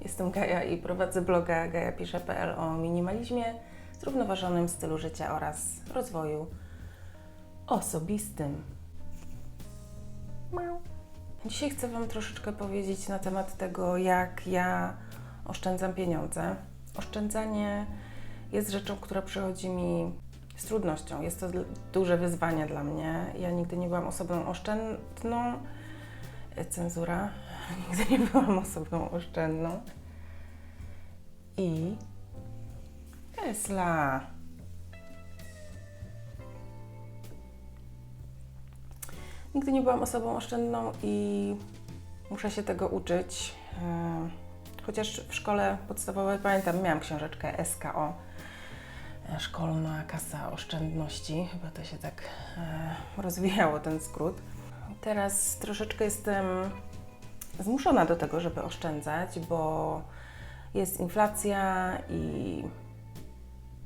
Jestem Gaja i prowadzę bloga gajapisze.pl o minimalizmie, zrównoważonym stylu życia oraz rozwoju osobistym. Dzisiaj chcę Wam troszeczkę powiedzieć na temat tego, jak ja oszczędzam pieniądze. Oszczędzanie jest rzeczą, która przychodzi mi z trudnością. Jest to duże wyzwanie dla mnie. Ja nigdy nie byłam osobą oszczędną. Cenzura. Nigdy nie byłam osobą oszczędną. I Tesla. Nigdy nie byłam osobą oszczędną i muszę się tego uczyć. E, Chociaż w szkole podstawowej pamiętam, miałam książeczkę SKO, e, Szkolna Kasa Oszczędności. Chyba to się tak e, rozwijało, ten skrót. Teraz troszeczkę jestem zmuszona do tego, żeby oszczędzać, bo jest inflacja i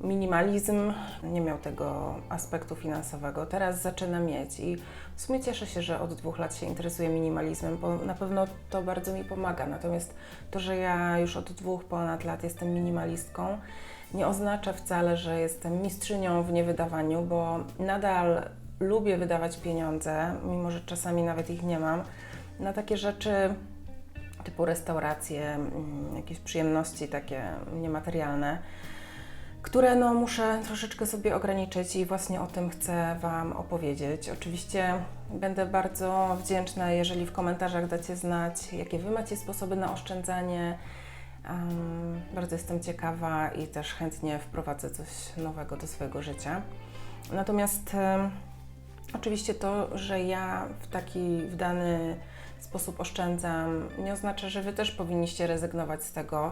minimalizm nie miał tego aspektu finansowego. Teraz zaczyna mieć i w sumie cieszę się, że od dwóch lat się interesuję minimalizmem, bo na pewno to bardzo mi pomaga. Natomiast to, że ja już od dwóch ponad lat jestem minimalistką, nie oznacza wcale, że jestem mistrzynią w niewydawaniu, bo nadal lubię wydawać pieniądze, mimo że czasami nawet ich nie mam, na takie rzeczy typu restauracje, mm, jakieś przyjemności takie niematerialne, które no muszę troszeczkę sobie ograniczyć i właśnie o tym chcę Wam opowiedzieć. Oczywiście będę bardzo wdzięczna, jeżeli w komentarzach dacie znać, jakie Wy macie sposoby na oszczędzanie. Um, bardzo jestem ciekawa i też chętnie wprowadzę coś nowego do swojego życia. Natomiast em, oczywiście to, że ja w taki w dany sposób oszczędzam, nie oznacza, że Wy też powinniście rezygnować z tego.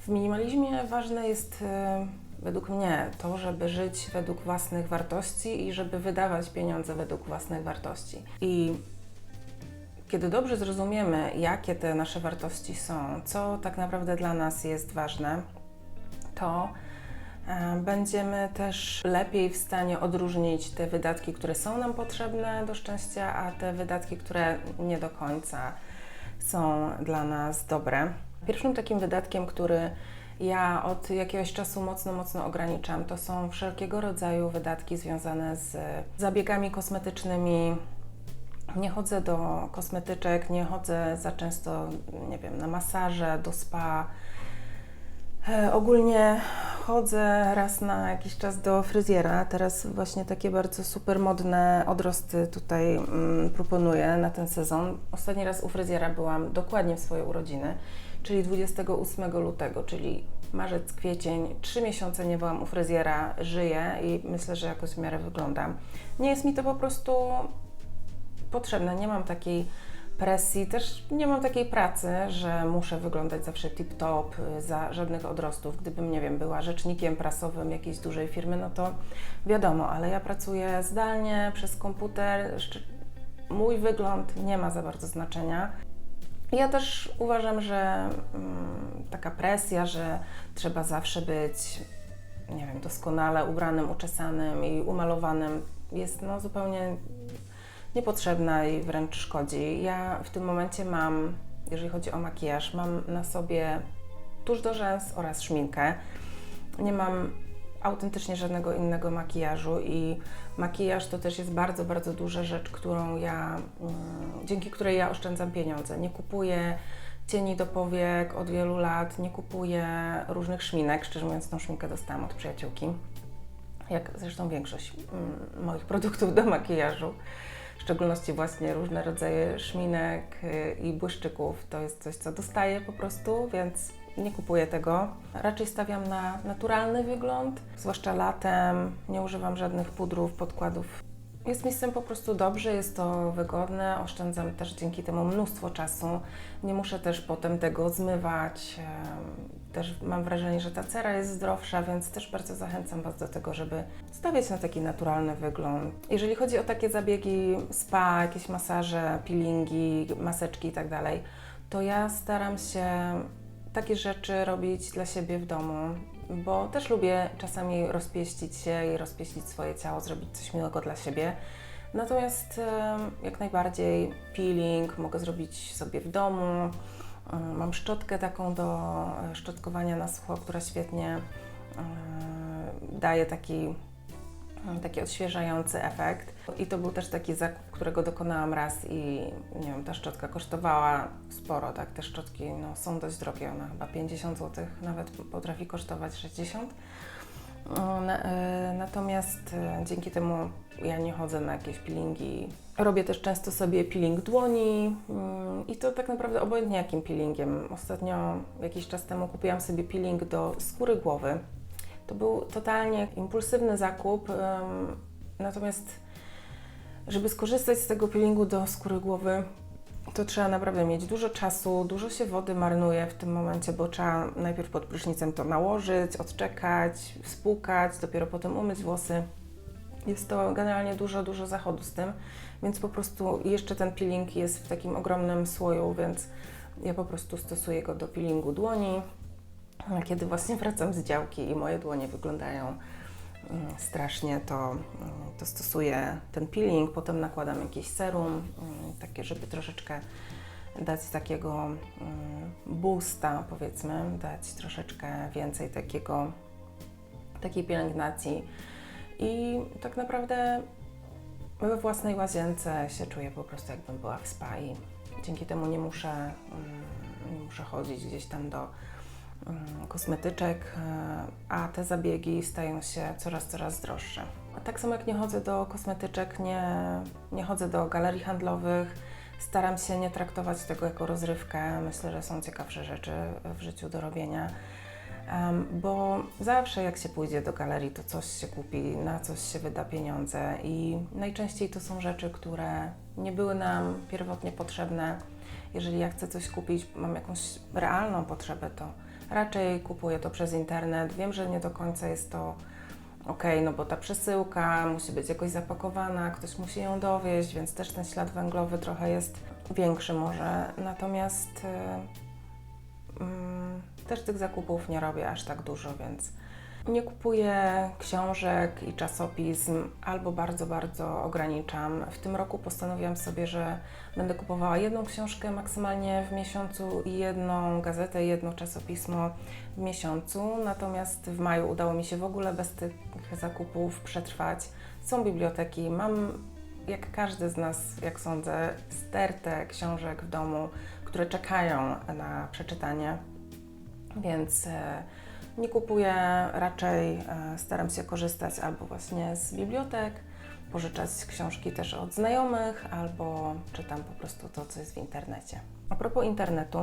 W minimalizmie ważne jest e, według mnie to, żeby żyć według własnych wartości i żeby wydawać pieniądze według własnych wartości. I kiedy dobrze zrozumiemy, jakie te nasze wartości są, co tak naprawdę dla nas jest ważne, to będziemy też lepiej w stanie odróżnić te wydatki, które są nam potrzebne do szczęścia, a te wydatki, które nie do końca są dla nas dobre. Pierwszym takim wydatkiem, który ja od jakiegoś czasu mocno, mocno ograniczam, to są wszelkiego rodzaju wydatki związane z zabiegami kosmetycznymi. Nie chodzę do kosmetyczek, nie chodzę za często, nie wiem, na masaże, do spa. E, Ogólnie chodzę raz na jakiś czas do fryzjera. Teraz właśnie takie bardzo super modne odrosty tutaj mm, proponuję na ten sezon. Ostatni raz u fryzjera byłam dokładnie w swoje urodziny, czyli 28 lutego, czyli marzec, kwiecień. Trzy miesiące nie byłam u fryzjera, żyję i myślę, że jakoś w miarę wyglądam. Nie jest mi to po prostu potrzebne. Nie mam takiej presji, też nie mam takiej pracy, że muszę wyglądać zawsze tip-top, y, za żadnych odrostów. Gdybym, nie wiem, była rzecznikiem prasowym jakiejś dużej firmy, no to wiadomo, ale ja pracuję zdalnie, przez komputer. Mój wygląd nie ma za bardzo znaczenia. Ja też uważam, że mm, taka presja, że trzeba zawsze być, nie wiem, doskonale ubranym, uczesanym i umalowanym, jest no zupełnie niepotrzebna i wręcz szkodzi. Ja w tym momencie mam, jeżeli chodzi o makijaż, mam na sobie tusz do rzęs oraz szminkę. Nie mam autentycznie żadnego innego makijażu i makijaż to też jest bardzo, bardzo duża rzecz, którą ja, mm, dzięki której ja oszczędzam pieniądze. Nie kupuję cieni do powiek od wielu lat, nie kupuję różnych szminek. Szczerze mówiąc, tą szminkę dostałam od przyjaciółki, jak zresztą większość mm, moich produktów do makijażu szczególności właśnie różne rodzaje szminek y, i błyszczyków. To jest coś, co dostaję po prostu, więc nie kupuję tego. Raczej stawiam na naturalny wygląd, zwłaszcza latem. Nie używam żadnych pudrów, podkładów. Jest mi z tym po prostu dobrze, jest to wygodne, oszczędzam też dzięki temu mnóstwo czasu. Nie muszę też potem tego zmywać. Też mam wrażenie, że ta cera jest zdrowsza, więc też bardzo zachęcam Was do tego, żeby stawiać na taki naturalny wygląd. Jeżeli chodzi o takie zabiegi spa, jakieś masaże, peelingi, maseczki i tak to ja staram się takie rzeczy robić dla siebie w domu, bo też lubię czasami rozpieścić się i rozpieścić swoje ciało, zrobić coś miłego dla siebie. Natomiast jak najbardziej peeling mogę zrobić sobie w domu. Mm, Mam szczotkę taką do e, szczotkowania na sucho, która świetnie e, daje taki, taki odświeżający efekt. I to był też taki zakup, którego dokonałam raz i nie wiem, ta szczotka kosztowała sporo, tak? Te szczotki no, są dość drogie, ona chyba 50 zł, nawet potrafi kosztować 60 na, e, Natomiast e, dzięki temu ja nie chodzę na jakieś peelingi. Robię też często sobie peeling dłoni mm, i to tak naprawdę obojętnie jakim peelingiem. Ostatnio jakiś czas temu kupiłam sobie peeling do skóry głowy. To był totalnie impulsywny zakup, natomiast żeby skorzystać z tego peelingu do skóry głowy, to trzeba naprawdę mieć dużo czasu, dużo się wody marnuje w tym momencie, bo trzeba najpierw pod prysznicem to nałożyć, odczekać, spłukać, dopiero potem umyć włosy. Jest to generalnie dużo, dużo zachodu z tym, więc po prostu jeszcze ten peeling jest w takim ogromnym słoju, więc ja po prostu stosuję go do peelingu dłoni. Kiedy właśnie wracam z działki i moje dłonie wyglądają strasznie, to, mm, to stosuję ten peeling, potem nakładam jakieś serum, mm, takie, żeby troszeczkę dać takiego mm, boosta, powiedzmy, dać troszeczkę więcej takiego, takiej pielęgnacji. I tak naprawdę we własnej łazience się czuję po prostu jakbym była w spa i dzięki temu nie muszę, mm, nie muszę chodzić gdzieś tam do mm, kosmetyczek, e, a te zabiegi stają się coraz, coraz droższe. Tak samo jak nie chodzę do kosmetyczek, nie, nie chodzę do galerii handlowych, staram się nie traktować tego jako rozrywkę. Myślę, że są ciekawsze rzeczy w życiu do robienia. Bo zawsze jak się pójdzie do galerii, to coś się kupi, na coś się wyda pieniądze i najczęściej to są rzeczy, które nie były nam pierwotnie potrzebne. Jeżeli ja chcę coś kupić, mam jakąś realną potrzebę, to raczej kupuję to przez internet. Wiem, że nie do końca jest to ok, no bo ta przesyłka musi być jakoś zapakowana, ktoś musi ją dowieść, więc też ten ślad węglowy trochę jest większy może. Natomiast e, mm, też tych zakupów nie robię aż tak dużo, więc nie kupuję książek i czasopism, albo bardzo, bardzo ograniczam. W tym roku postanowiłam sobie, że będę kupowała jedną książkę maksymalnie w miesiącu i jedną gazetę, jedno czasopismo w miesiącu. Natomiast w maju udało mi się w ogóle bez tych zakupów przetrwać. Są biblioteki, mam jak każdy z nas, jak sądzę, stertę książek w domu, które czekają na przeczytanie. Więc e, nie kupuję, raczej e, staram się korzystać albo właśnie z bibliotek, pożyczać książki też od znajomych, albo czytam po prostu to, co jest w internecie. A propos internetu,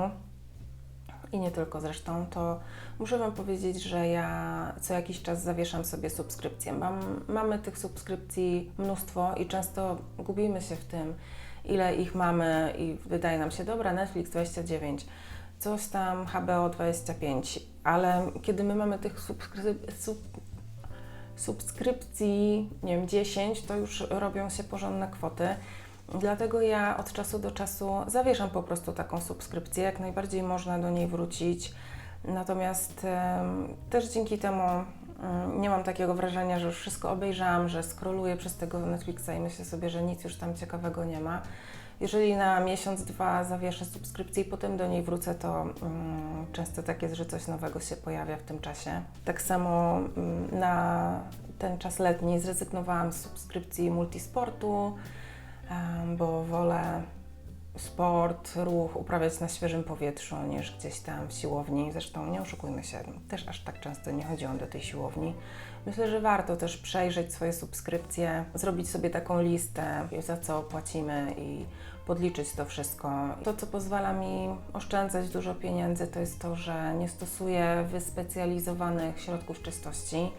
i nie tylko zresztą, to muszę Wam powiedzieć, że ja co jakiś czas zawieszam sobie subskrypcje. Mam, mamy tych subskrypcji mnóstwo i często gubimy się w tym, ile ich mamy i wydaje nam się, dobra, Netflix 29, coś tam HBO 25, ale kiedy my mamy tych subskryp- sub, subskrypcji, nie wiem, 10, to już robią się porządne kwoty. Dlatego ja od czasu do czasu zawieszam po prostu taką subskrypcję. Jak najbardziej można do niej wrócić. Natomiast też dzięki temu em, nie mam takiego wrażenia, że już wszystko obejrzałam, że scrolluję przez tego Netflixa i myślę sobie, że nic już tam ciekawego nie ma. Jeżeli na miesiąc, dwa zawieszę subskrypcję i potem do niej wrócę, to mm, często tak jest, że coś nowego się pojawia w tym czasie. Tak samo mm, na ten czas letni zrezygnowałam z subskrypcji multisportu, em, bo wolę sport, ruch uprawiać na świeżym powietrzu niż gdzieś tam w siłowni. Zresztą nie oszukujmy się, też aż tak często nie chodziłam do tej siłowni. Myślę, że warto też przejrzeć swoje subskrypcje, zrobić sobie taką listę, za co płacimy i podliczyć to wszystko. To, co pozwala mi oszczędzać dużo pieniędzy, to jest to, że nie stosuję wyspecjalizowanych środków czystości.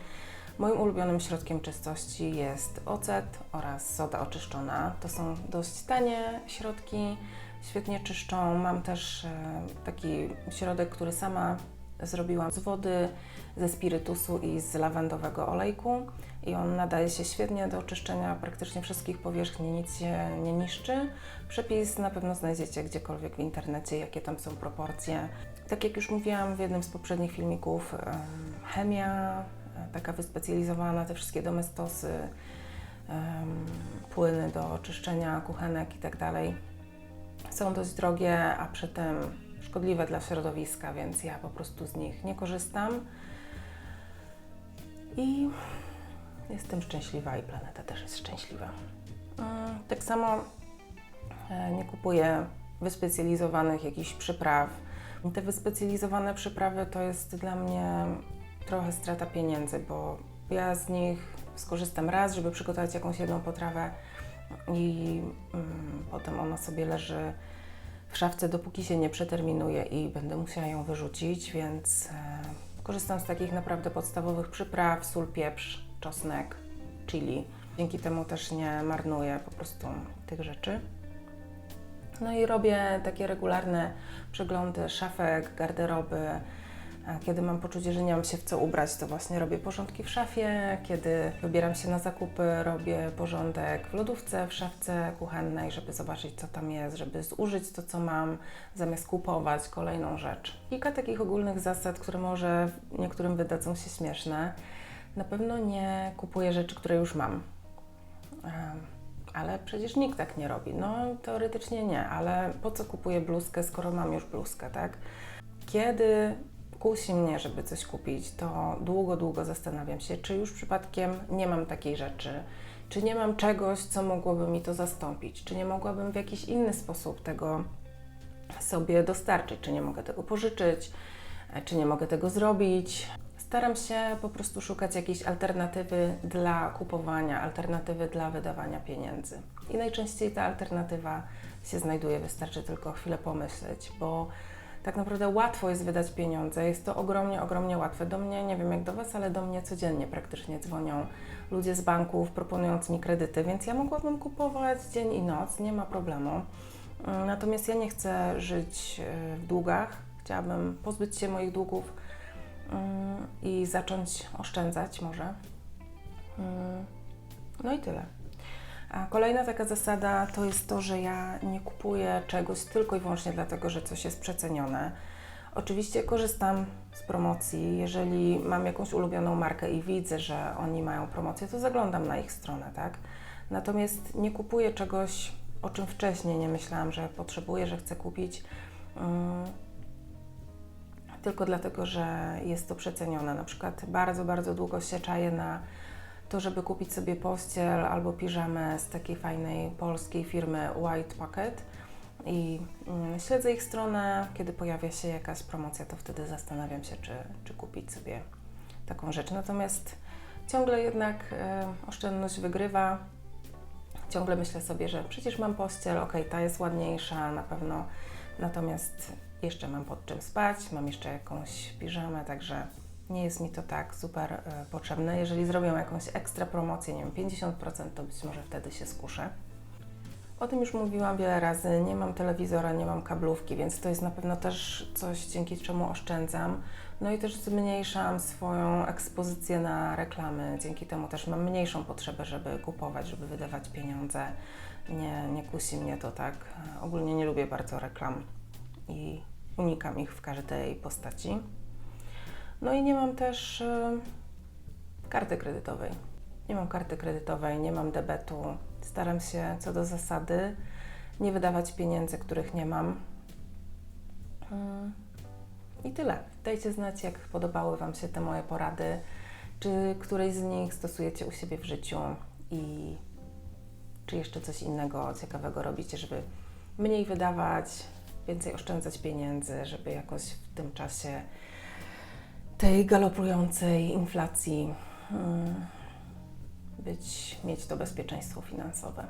Moim ulubionym środkiem czystości jest ocet oraz soda oczyszczona. To są dość tanie środki, świetnie czyszczą. Mam też e, taki środek, który sama zrobiłam z wody, ze spirytusu i z lawandowego olejku i on nadaje się świetnie do czyszczenia praktycznie wszystkich powierzchni, nic się nie niszczy. Przepis na pewno znajdziecie gdziekolwiek w internecie, jakie tam są proporcje. Tak jak już mówiłam w jednym z poprzednich filmików, em, chemia e, taka wyspecjalizowana, te wszystkie domestosy, płyny do czyszczenia kuchenek i tak dalej są dość drogie, a przy tym szkodliwe dla środowiska, więc ja po prostu z nich nie korzystam. I jestem szczęśliwa i planeta też jest szczęśliwa. Tak samo e, nie kupuję wyspecjalizowanych jakichś przypraw. Te wyspecjalizowane przyprawy to jest dla mnie trochę strata pieniędzy, bo ja z nich skorzystam raz, żeby przygotować jakąś jedną potrawę i mm, potem ona sobie leży w szafce, dopóki się nie przeterminuje i będę musiała ją wyrzucić, więc e, korzystam z takich naprawdę podstawowych przypraw, sól, pieprz, czosnek, chili. Dzięki temu też nie marnuję po prostu tych rzeczy. No i robię takie regularne przeglądy szafek, garderoby. Kiedy mam poczucie, że nie mam się w co ubrać, to właśnie robię porządki w szafie. Kiedy wybieram się na zakupy, robię porządek w lodówce, w szafce kuchennej, żeby zobaczyć, co tam jest, żeby zużyć to, co mam, zamiast kupować kolejną rzecz. Kilka takich ogólnych zasad, które może niektórym wydadzą się śmieszne. Na pewno nie kupuję rzeczy, które już mam. Ale przecież nikt tak nie robi. No, teoretycznie nie, ale po co kupuję bluzkę, skoro mam już bluzkę, tak? Kiedy kusi mnie, żeby coś kupić, to długo, długo zastanawiam się, czy już przypadkiem nie mam takiej rzeczy, czy nie mam czegoś, co mogłoby mi to zastąpić, czy nie mogłabym w jakiś inny sposób tego sobie dostarczyć, czy nie mogę tego pożyczyć, e, czy nie mogę tego zrobić. Staram się po prostu szukać jakiejś alternatywy dla kupowania, alternatywy dla wydawania pieniędzy. I najczęściej ta alternatywa się znajduje, wystarczy tylko chwilę pomyśleć, bo tak naprawdę łatwo jest wydać pieniądze. Jest to ogromnie, ogromnie łatwe. Do mnie, nie wiem jak do Was, ale do mnie codziennie praktycznie dzwonią ludzie z banków proponując mi kredyty, więc ja mogłabym kupować dzień i noc, nie ma problemu. Mm, Natomiast ja nie chcę żyć e, w długach. Chciałabym pozbyć się moich długów mm, i zacząć oszczędzać może. Mm, No i tyle. A kolejna taka zasada to jest to, że ja nie kupuję czegoś tylko i wyłącznie dlatego, że coś jest przecenione. Oczywiście korzystam z promocji. Jeżeli mam jakąś ulubioną markę i widzę, że oni mają promocję, to zaglądam na ich stronę, tak? Natomiast nie kupuję czegoś, o czym wcześniej nie myślałam, że potrzebuję, że chcę kupić. mm, tylko dlatego, że jest to przecenione. Na przykład bardzo, bardzo długo się czaję na to, żeby kupić sobie pościel albo piżamę z takiej fajnej polskiej firmy White Pocket i mm, śledzę ich stronę. Kiedy pojawia się jakaś promocja, to wtedy zastanawiam się, czy, czy kupić sobie taką rzecz. Natomiast ciągle jednak e, oszczędność wygrywa. Ciągle myślę sobie, że przecież mam pościel, ok, ta jest ładniejsza na pewno, natomiast jeszcze mam pod czym spać, mam jeszcze jakąś piżamę, także nie jest mi to tak super e, potrzebne. Jeżeli zrobią jakąś ekstra promocję, nie wiem, 50%, to być może wtedy się skuszę. O tym już mówiłam wiele razy. Nie mam telewizora, nie mam kablówki, więc to jest na pewno też coś, dzięki czemu oszczędzam. No i też zmniejszam swoją ekspozycję na reklamy. Dzięki temu też mam mniejszą potrzebę, żeby kupować, żeby wydawać pieniądze. Nie, nie kusi mnie to tak. Ogólnie nie lubię bardzo reklam i unikam ich w każdej postaci. No i nie mam też e, karty kredytowej. Nie mam karty kredytowej, nie mam debetu. Staram się co do zasady nie wydawać pieniędzy, których nie mam. Mm. I tyle. Dajcie znać, jak podobały Wam się te moje porady, czy któreś z nich stosujecie u siebie w życiu i czy jeszcze coś innego ciekawego robicie, żeby mniej wydawać, więcej oszczędzać pieniędzy, żeby jakoś w tym czasie tej galopującej inflacji mm, być, mieć to bezpieczeństwo finansowe.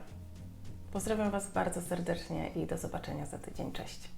Pozdrawiam Was bardzo serdecznie i do zobaczenia za tydzień. Cześć.